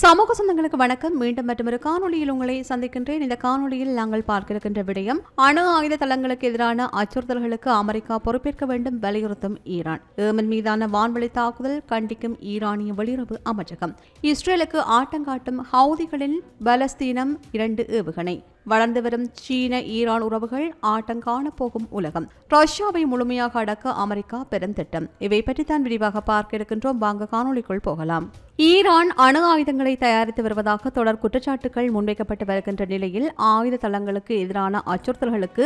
சமூக சொந்தங்களுக்கு வணக்கம். மீண்டும் மற்றொரு காணொளியில் உங்களை சந்திக்கின்றேன். இந்த காணொலியில் நாங்கள் பார்க்க இருக்கின்ற விடயம் அணு ஆயுத தளங்களுக்கு எதிரான அச்சுறுத்தல்களுக்கு அமெரிக்கா பொறுப்பேற்க வேண்டும் வலியுறுத்தும் ஈரான். ஏமன் மீதான வான்வழி தாக்குதல் கண்டிக்கும் ஈரானிய வெளியுறவு அமைச்சகம். இஸ்ரேலுக்கு ஆட்டங்காட்டும் ஹவுதிகளின் பலஸ்தீனம் இரண்டு ஏவுகணை. வளர்ந்து வரும் சீன ஈரான் உறவுகள் ஆட்டங்காண போகும் உலகம். ரஷ்யாவை முழுமையாக அடக்க அமெரிக்கா பெருந்திட்டம் இவை பற்றி தான் விரிவாக பார்க்க இருக்கின்றோம். வாங்க காணொலிக்குள் போகலாம். ஈரான் அணு ஆயுதங்களை தயாரித்து வருவதாக தொடர் குற்றச்சாட்டுகள் முன்வைக்கப்பட்டு வருகின்ற நிலையில் ஆயுத தளங்களுக்கு எதிரான அச்சுறுத்தல்களுக்கு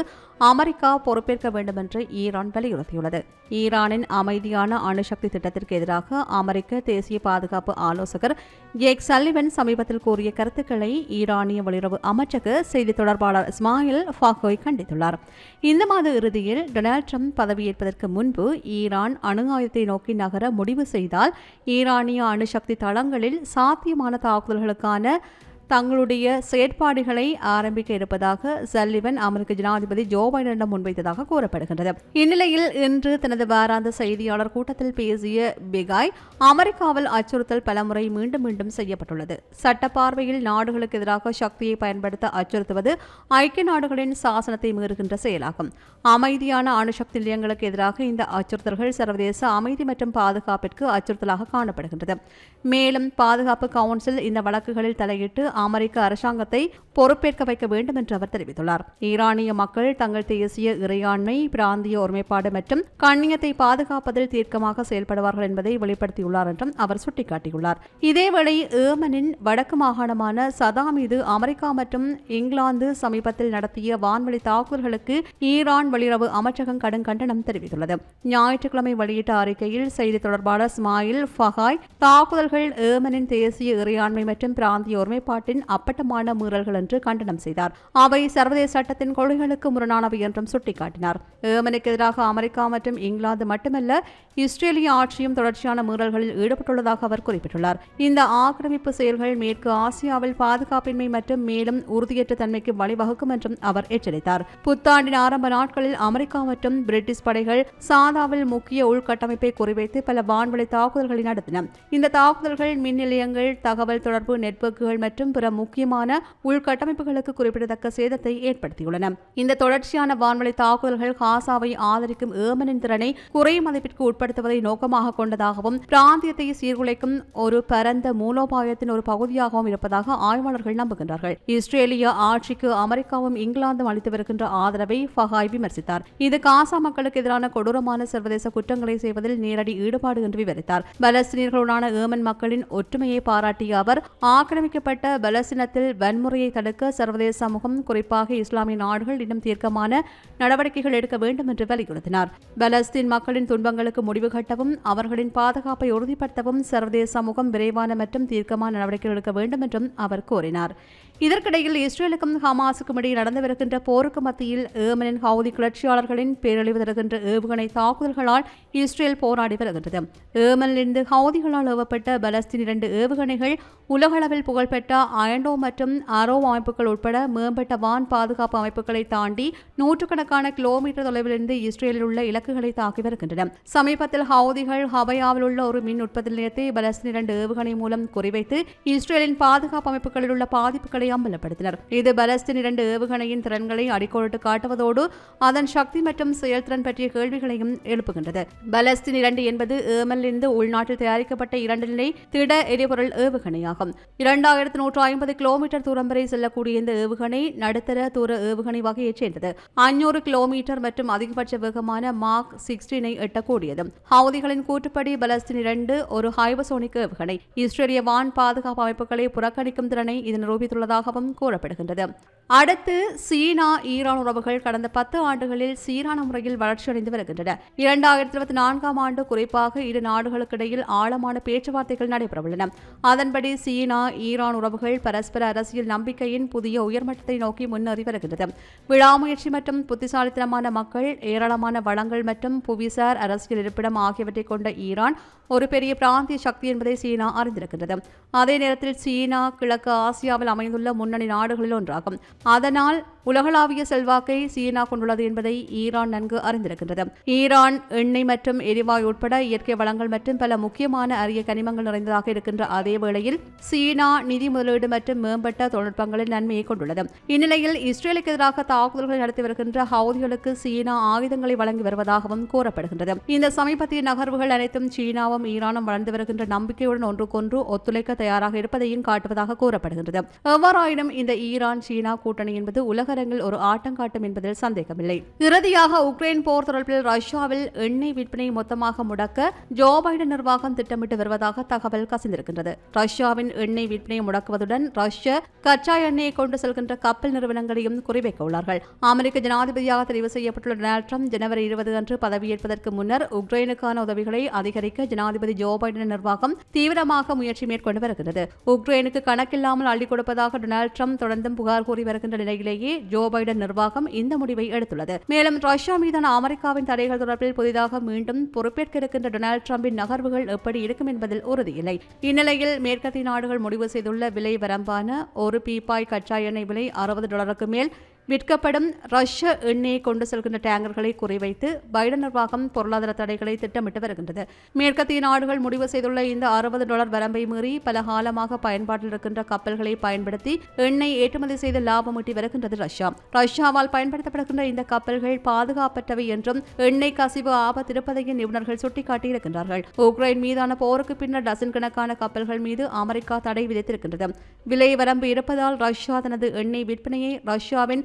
அமெரிக்கா பொறுப்பேற்க வேண்டும் என்று ஈரான் வலியுறுத்தியுள்ளது. ஈரானின் அமைதியான அணுசக்தி திட்டத்திற்கு எதிராக அமெரிக்க தேசிய பாதுகாப்பு ஆலோசகர் ஜேக் சல்லிவன் சமீபத்தில் கூறிய கருத்துக்களை ஈரானிய வெளியுறவு அமைச்சக செய்தி தொடர்பாளர் இஸ்மாயில் ஃபாகோய் கண்டித்துள்ளார். இந்த மாத இறுதியில் டொனால்ட் ட்ரம்ப் பதவியேற்பதற்கு முன்பு ஈரான் அணு ஆயுதத்தை நோக்கி நகர முடிவு செய்தால் ஈரானிய அணுசக்தி தளங்களில் சாத்தியமான தாக்குதல்களுக்கான தங்களுடைய செயற்பாடுகளை ஆரம்பிக்க இருப்பதாக சல்லிவன் அமெரிக்க ஜனாதிபதி ஜோ பைடனிடம் முன்வைத்ததாக கூறப்படுகின்றது. இந்நிலையில் இன்று தனது வாராந்த செய்தியாளர் கூட்டத்தில் பேசிய பிகாய் அமெரிக்காவில் அச்சுறுத்தல் பலமுறை மீண்டும் மீண்டும் செய்யப்பட்டுள்ளது. சட்ட பார்வையில் நாடுகளுக்கு எதிராக சக்தியை பயன்படுத்த அச்சுறுத்துவது ஐக்கிய நாடுகளின் சாசனத்தை மீறுகின்ற செயலாகும். அமைதியான அணுசக்தி நிலையங்களுக்கு எதிராக இந்த அச்சுறுத்தல்கள் சர்வதேச அமைதி மற்றும் பாதுகாப்பிற்கு அச்சுறுத்தலாக காணப்படுகின்றது. மேலும் பாதுகாப்பு கவுன்சில் இந்த வழக்குகளில் தலையிட்டு அமெரிக்க அரசாங்கத்தை பொறுப்பேற்க வைக்க வேண்டும் என்று அவர் தெரிவித்துள்ளார். ஈரானிய மக்கள் தங்கள் தேசிய இறையாண்மை பிராந்திய ஒருமைப்பாடு மற்றும் கண்ணியத்தை பாதுகாப்பதில் தீர்க்கமாக செயல்படுவார்கள் என்பதை வெளிப்படுத்தியுள்ளார் என்றும் அவர் சுட்டிக்காட்டியுள்ளார். இதேவேளை ஏமனின் வடக்கு மாகாணமான சதா மீது அமெரிக்கா மற்றும் இங்கிலாந்து சமீபத்தில் நடத்திய வான்வழி தாக்குதல்களுக்கு ஈரான் வெளியுறவு அமைச்சகம் கடும் கண்டனம் தெரிவித்துள்ளது. ஞாயிற்றுக்கிழமை வெளியிட்ட அறிக்கையில் செய்தி தொடர்பாளர் ஸ்மாயில் ஃபஹாய் தாக்குதல்கள் ஏமனின் தேசிய இறையாண்மை மற்றும் பிராந்திய நாட்டின் அப்பட்டமான மீறல்கள் என்று கண்டனம் செய்தார். அவை சர்வதேச சட்டத்தின் கொள்கைகளுக்கு முரணானவை என்றும் சுட்டிக்காட்டினார். ஏமனுக்கு எதிராக அமெரிக்கா மற்றும் இங்கிலாந்து மட்டுமல்ல இஸ்ரேலிய ஆட்சியும் தொடர்ச்சியான மீறல்களில் ஈடுபட்டுள்ளதாக அவர் குறிப்பிட்டுள்ளார். இந்த ஆக்கிரமிப்பு செயல்கள் மேற்கு ஆசியாவில் பாதுகாப்பின்மை மற்றும் மேலும் உறுதியற்ற தன்மைக்கு வழிவகுக்கும் என்றும் அவர் எச்சரித்தார். புத்தாண்டின் ஆரம்ப நாட்களில் அமெரிக்கா மற்றும் பிரிட்டிஷ் படைகள் சாதாவில் முக்கிய உள்கட்டமைப்பை குறிவைத்து பல வான்வழி தாக்குதல்களை நடத்தின. இந்த தாக்குதல்கள் மின் நிலையங்கள் தகவல் தொடர்பு நெட்வொர்க்குகள் மற்றும் பிற முக்கியமான உள்கட்டமைப்புகளுக்கு குறிப்பிடத்தக்க சேதத்தை ஏற்படுத்தியுள்ளன. இந்த தொடர்ச்சியான வான்வழி தாக்குதல்கள் காசாவை ஆதரிக்கும் ஏமனின் திறனை குறை மதிப்பிற்கு உட்படுத்துவதை நோக்கமாக கொண்டதாகவும் பிராந்தியத்தை சீர்குலைக்கும் ஒரு பரந்த மூலோபாயத்தின் ஒரு பகுதியாகவும் இருப்பதாக ஆய்வாளர்கள் நம்புகின்றார்கள். இஸ்ரேலிய ஆட்சிக்கு அமெரிக்காவும் இங்கிலாந்தும் அளித்து வருகின்ற ஆதரவை ஃபஹாய் விமர்சித்தார். இது காசா மக்களுக்கு எதிரான கொடூரமான சர்வதேச குற்றங்களை செய்வதில் நேரடி ஈடுபாடு என்று விவரித்தார். பலஸ்தீனியர்களுடனான ஏமன் மக்களின் ஒற்றுமையை பாராட்டிய அவர் ஆக்கிரமிக்கப்பட்ட பலஸ்தீனத்தில் வன்முறையை தடுக்க சர்வதேச சமூகம் குறிப்பாக இஸ்லாமிய நாடுகள் இன்னும் தீர்க்கமான நடவடிக்கைகள் எடுக்க வேண்டும் என்று வலியுறுத்தினார். பலஸ்தீன் மக்களின் துன்பங்களுக்கு முடிவு கட்டவும் அவர்களின் பாதுகாப்பை உறுதிப்படுத்தவும் சர்வதேச சமூகம் விரைவான மற்றும் தீர்க்கமான நடவடிக்கைகள் எடுக்க வேண்டும் என்றும் அவர் கூறினார். இதற்கிடையில் இஸ்ரேலுக்கும் ஹமாஸுக்கும் இடையே நடந்து வருகின்ற போருக்கு மத்தியில் ஏமனின் ஹவுதி கிளர்ச்சியாளர்களின் பேரழிவு தருகின்ற ஏவுகணை தாக்குதல்களால் இஸ்ரேல் போராடி வருகின்றது. ஏமனிலிருந்து ஹவுதிகளால் ஏவப்பட்ட பலஸ்தீன் இரண்டு ஏவுகணைகள் உலகளவில் புகழ்பெற்ற அயண்டோ மற்றும் அரோ அமைப்புகள் உட்பட மேம்பட்ட வான் பாதுகாப்பு அமைப்புகளை தாண்டி நூற்றுக்கணக்கான கிலோமீட்டர் தொலைவிலிருந்து இஸ்ரேலில் உள்ள இலக்குகளை தாக்கி வருகின்றன. சமீபத்தில் ஹவுதிகள் ஹவையாவில் உள்ள ஒரு மின் உற்பத்தி நிலையத்தை பலஸ்தீன் இரண்டு ஏவுகணை மூலம் குறிவைத்து இஸ்ரேலின் பாதுகாப்பு அமைப்புகளில் உள்ள பாதிப்புகளை அம்பலப்படுத்தினர். இது பலஸ்தீன் இரண்டு ஏவுகணையின் திறன்களை அடிக்கோடிட்டு காட்டுவதோடு அதன் சக்தி மற்றும் செயல்திறன் பற்றிய கேள்விகளையும் எழுப்புகின்றது. பலஸ்தீன் இரண்டு என்பது ஏமனிலிருந்து உள்நாட்டில் தயாரிக்கப்பட்ட இரண்டு நிலை திட எரிபொருள் ஏவுகணையாகும். இரண்டாயிரத்து நூற்று ஐம்பது கிலோமீட்டர் தூரம் வரை செல்லக்கூடிய இந்த ஏவுகணை நடுத்தர தூர ஏவுகணை வகையைச் சேர்ந்தது. அஞ்சூறு கிலோமீட்டர் மற்றும் அதிகபட்ச வேகமான மார்க் சிக்ஸ்டீனை எட்டக்கூடியது. ஹவுதிகளின் கூற்றுப்படி பலஸ்தீன் இரண்டு ஒரு ஹைபசோனிக் ஏவுகணை. இஸ்ரேலிய வான் பாதுகாப்பு அமைப்புகளை புறக்கணிக்கும் திறனை இது நிரூபித்துள்ளதாக நிரூபித்துள்ளதாகவும் கூறப்படுகின்றது. அடுத்து சீனா ஈரான் உறவுகள் கடந்த பத்து ஆண்டுகளில் சீரான முறையில் வளர்ச்சியடைந்து வருகின்றன. இரண்டாயிரத்தி இருபத்தி நான்காம் ஆண்டு குறிப்பாக இரு நாடுகளுக்கிடையில் ஆழமான பேச்சுவார்த்தைகள் நடைபெறவுள்ளன. அதன்படி சீனா ஈரான் உறவுகள் பரஸ்பர அரசியல் நம்பிக்கையின் புதிய உயர்மட்டத்தை நோக்கி முன்னேறி வருகின்றது. விழாமுயற்சி மற்றும் புத்திசாலித்தனமான மக்கள் ஏராளமான வளங்கள் மற்றும் புவிசார் அரசியல் இருப்பிடம் ஆகியவற்றை கொண்ட ஈரான் ஒரு பெரிய பிராந்திய சக்தி என்பதை சீனா அறிந்திருக்கின்றது. அதே நேரத்தில் சீனா கிழக்கு ஆசியாவில் அமைந்துள்ள முன்னணி நாடுகளில் ஒன்றாகும். அதனால் உலகளாவிய செல்வாக்கை சீனா கொண்டுள்ளது என்பதை ஈரான் நன்கு அறிந்திருக்கின்றது. ஈரான் எண்ணெய் மற்றும் எரிவாயு உட்பட இயற்கை வளங்கள் மற்றும் பல முக்கியமான அரிய கனிமங்கள் நிறைந்ததாக இருக்கின்ற அதே வேளையில் சீனா நிதி முதலீடு மற்றும் மேம்பட்ட தொழில்நுட்பங்களின் நன்மையை கொண்டுள்ளது. இந்நிலையில் இஸ்ரேலுக்கு எதிராக தாக்குதல்களை நடத்தி வருகின்ற ஹவுதிகளுக்கு சீனா ஆயுதங்களை வழங்கி வருவதாகவும் கூறப்படுகின்றது. இந்த சமீபத்திய நகர்வுகள் அனைத்தும் சீனாவும் ஈரானும் வளர்ந்து வருகின்ற நம்பிக்கையுடன் ஒன்றுக்கொன்று ஒத்துழைக்க தயாராக இருப்பதையும் காட்டுவதாக கூறப்படுகின்றது. எவ்வாறாயினும் இந்த ஈரான் சீனா கூட்டணி என்பது உலகரங்கில் ஒரு ஆட்டங்காட்டும் என்பதில் சந்தேகமில்லை. இறுதியாக உக்ரைன் போர் தொடர்பில் ரஷ்யாவில் எண்ணெய் விற்பனை மொத்தமாக முடக்க ஜோ பைடன் நிர்வாகம் திட்டமிட்டு வருவதாக தகவல் கசிந்திருக்கின்றது. ரஷ்யாவின் எண்ணெய் விற்பனை முடக்குவதுடன் ரஷ்ய கச்சா எண்ணெயை கொண்டு செல்கின்ற கப்பல் நிறுவனங்களையும் குறிவைக்க உள்ளார்கள். அமெரிக்க ஜனாதிபதியாக தெரிவு செய்யப்பட்டுள்ள டொனால்ட் ட்ரம்ப் ஜனவரி இருபது அன்று பதவியேற்பதற்கு முன்னர் உக்ரைனுக்கான உதவிகளை அதிகரிக்க ஜனாதிபதி ஜோ பைடன் நிர்வாகம் தீவிரமாக முயற்சி மேற்கொண்டு வருகிறது உக்ரைனுக்கு கணக்கில்லாமல் அள்ளிக் கொடுப்பதாக டொனால்ட் ட்ரம்ப் தொடர்ந்தும் புகார் கூறி வருகின்ற நிலையிலேயே ஜோ பைடன் நிர்வாகம் இந்த முடிவை எடுத்துள்ளது. மேலும் ரஷ்யா மீதான அமெரிக்காவின் தடைகள் தொடர்பில் புதிதாக மீண்டும் பொறுப்பேற்க இருக்கின்ற டொனால்ட் ட்ரம்பின் நகர்வுகள் எப்படி இருக்கும் என்பதில் உறுதியில்லை. இந்நிலையில் மேற்கத்திய நாடுகள் முடிவு செய்துள்ள விலை வரம்பான ஒரு பீப்பாய் கச்சா எண்ணெய் விலை அறுபது டாலருக்கு மேல் விற்கப்படும் ரஷ்ய எண்ணெயை கொண்டு செல்கின்ற டேங்கர்களை குறிவைத்து பைடன் நிர்வாகம் பொருளாதார தடைகளை திட்டமிட்டு வருகின்றது. மேற்கத்திய நாடுகள் முடிவு செய்துள்ள இந்த அறுபது டாலர் வரம்பை மீறி பல காலமாக பயன்பாட்டில் இருக்கின்ற கப்பல்களை பயன்படுத்தி எண்ணெய் ஏற்றுமதி செய்து லாபம் ஈட்டி வருகின்றது ரஷ்யா. ரஷ்யாவால் பயன்படுத்தப்படுகின்ற இந்த கப்பல்கள் பாதுகாப்பற்றவை என்றும் எண்ணெய் கசிவு ஆபத்து இருப்பதையும் நிபுணர்கள் சுட்டிக்காட்டியிருக்கின்றார்கள் உக்ரைன் மீதான போருக்கு பின்னர் டசன் கணக்கான கப்பல்கள் மீது அமெரிக்கா தடை விதித்திருக்கின்றது. விலை வரம்பு இருப்பதால் ரஷ்யா தனது எண்ணெய் விற்பனையை ரஷ்யாவின்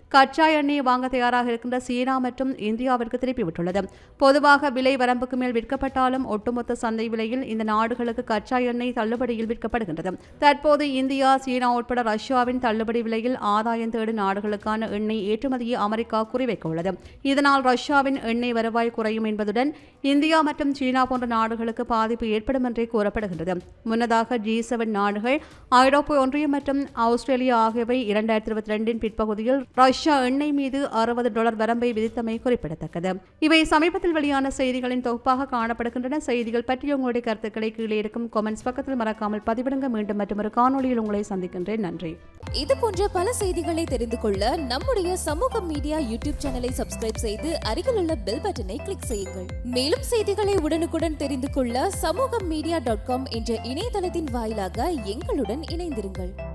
கச்சா எண்ணெயை வாங்க தயாராக இருக்கின்ற சீனா மற்றும் இந்தியாவிற்கு திருப்பிவிட்டுள்ளது பொதுவாக விலை வரம்புக்கு மேல் விற்கப்பட்டாலும் ஒட்டுமொத்த சந்தை விலையில் இந்த நாடுகளுக்கு கச்சா எண்ணெய் தள்ளுபடியில் விற்கப்படுகின்றது. தற்போது இந்தியா சீனா உட்பட ரஷ்யாவின் தள்ளுபடி விலையில் ஆதாயம் தேடும் நாடுகளுக்கான எண்ணெய் ஏற்றுமதியை அமெரிக்கா குறிவைக்க உள்ளது இதனால் ரஷ்யாவின் எண்ணெய் வருவாய் குறையும் என்பதுடன் இந்தியா மற்றும் சீனா போன்ற நாடுகளுக்கு பாதிப்பு ஏற்படும் என்றே கூறப்படுகின்றது. முன்னதாக ஜி செவன் நாடுகள் ஐரோப்பிய ஒன்றியம் மற்றும் ஆஸ்திரேலியா ஆகியவை இரண்டாயிரத்தி இருபத்தி ரெண்டின் பிற்பகுதியில் ரஷ்யா எண்ணெய் மீது அறுபது டாலர் வரம்பை விதித்தமை குறிப்பிடத்தக்கது. இவை சமீபத்தில் வெளியான செய்திகளின் தொகுப்பாக காணப்படுகின்றன. செய்திகள் பற்றிய உங்களுடைய கருத்துக்களை கீழே இருக்கும் கொமெண்ட்ஸ் பக்கத்தில் மறக்காமல் பதிவிடுங்க. மீண்டும் மற்றொரு காணொலியில் உங்களை சந்திக்கின்றேன். நன்றி. இது போன்ற பல செய்திகளை தெரிந்து கொள்ள நம்முடைய சமூக மீடியா யூடியூப் சேனலை சப்ஸ்கிரைப் செய்து அருகிலுள்ள பெல் பட்டனை கிளிக் செய்யுங்கள். மேலும் செய்திகளை உடனுக்குடன் தெரிந்து கொள்ள சமூக மீடியா டாட் காம் என்ற இணையதளத்தின் வாயிலாக எங்களுடன் இணைந்திருங்கள்.